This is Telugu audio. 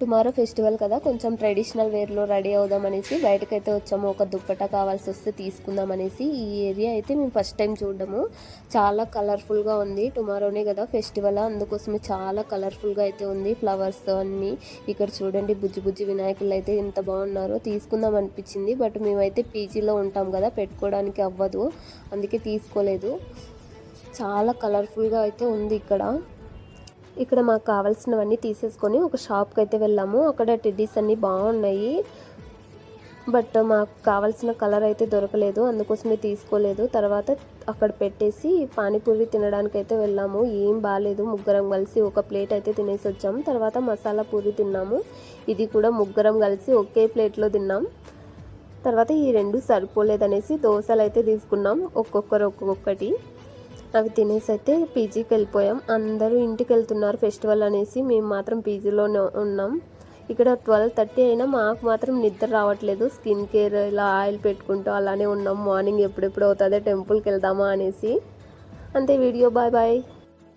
టుమారో ఫెస్టివల్ కదా కొంచెం ట్రెడిషనల్ వేర్లో రెడీ అవుదాం అనేసి బయటకైతే వచ్చాము. ఒక దుప్పట కావాల్సి వస్తే తీసుకుందాం అనేసి ఈ ఏరియా అయితే మేము ఫస్ట్ టైం చూడడము. చాలా కలర్ఫుల్గా ఉంది. టుమారోనే కదా ఫెస్టివల్ అందుకోసమే చాలా కలర్ఫుల్గా అయితే ఉంది. ఫ్లవర్స్ అన్నీ ఇక్కడ చూడండి బుజ్జి బుజ్జి వినాయకులు అయితే ఎంత బాగున్నారో తీసుకుందాం అనిపించింది. బట్ మేమైతే పీజీలో ఉంటాం కదా పెట్టుకోవడానికి అవ్వదు. అందుకే తీసుకోలేదు. చాలా కలర్ఫుల్గా అయితే ఉంది ఇక్కడ. ఇక్కడ మాకు కావాల్సినవన్నీ తీసేసుకొని ఒక షాప్కి అయితే వెళ్ళాము. అక్కడ టెడ్డీస్ అన్నీ బాగున్నాయి. బట్ మాకు కావాల్సిన కలర్ అయితే దొరకలేదు. అందుకోసమే తీసుకోలేదు. తర్వాత అక్కడ పెట్టేసి పానీపూరి తినడానికి అయితే వెళ్ళాము. ఏం బాగాలేదు ముగ్గురం కలిసి ఒక ప్లేట్ అయితే తినేసి వచ్చాము. తర్వాత మసాలా పూరి తిన్నాము. ఇది కూడా ముగ్గురం కలిసి ఒకే ప్లేట్లో తిన్నాం. తర్వాత ఈ రెండు సరిపోలేదనేసి దోశలు అయితే తీసుకున్నాం. ఒక్కొక్కరు ఒక్కొక్కటి. అవి తినేసి అయితే పీజీకి వెళ్ళిపోయాం. అందరూ ఇంటికి వెళ్తున్నారు ఫెస్టివల్ అనేసి. మేము మాత్రం పీజీలోనే ఉన్నాం. ఇక్కడ ట్వెల్వ్ థర్టీ అయినా మాకు మాత్రం నిద్ర రావట్లేదు. స్కిన్ కేర్ ఇలా ఆయిల్ పెట్టుకుంటూ అలానే ఉన్నాం. మార్నింగ్ ఎప్పుడెప్పుడు అవుతుందో టెంపుల్కి వెళ్దామా అనేసి. అంతే వీడియో బాయ్ బాయ్.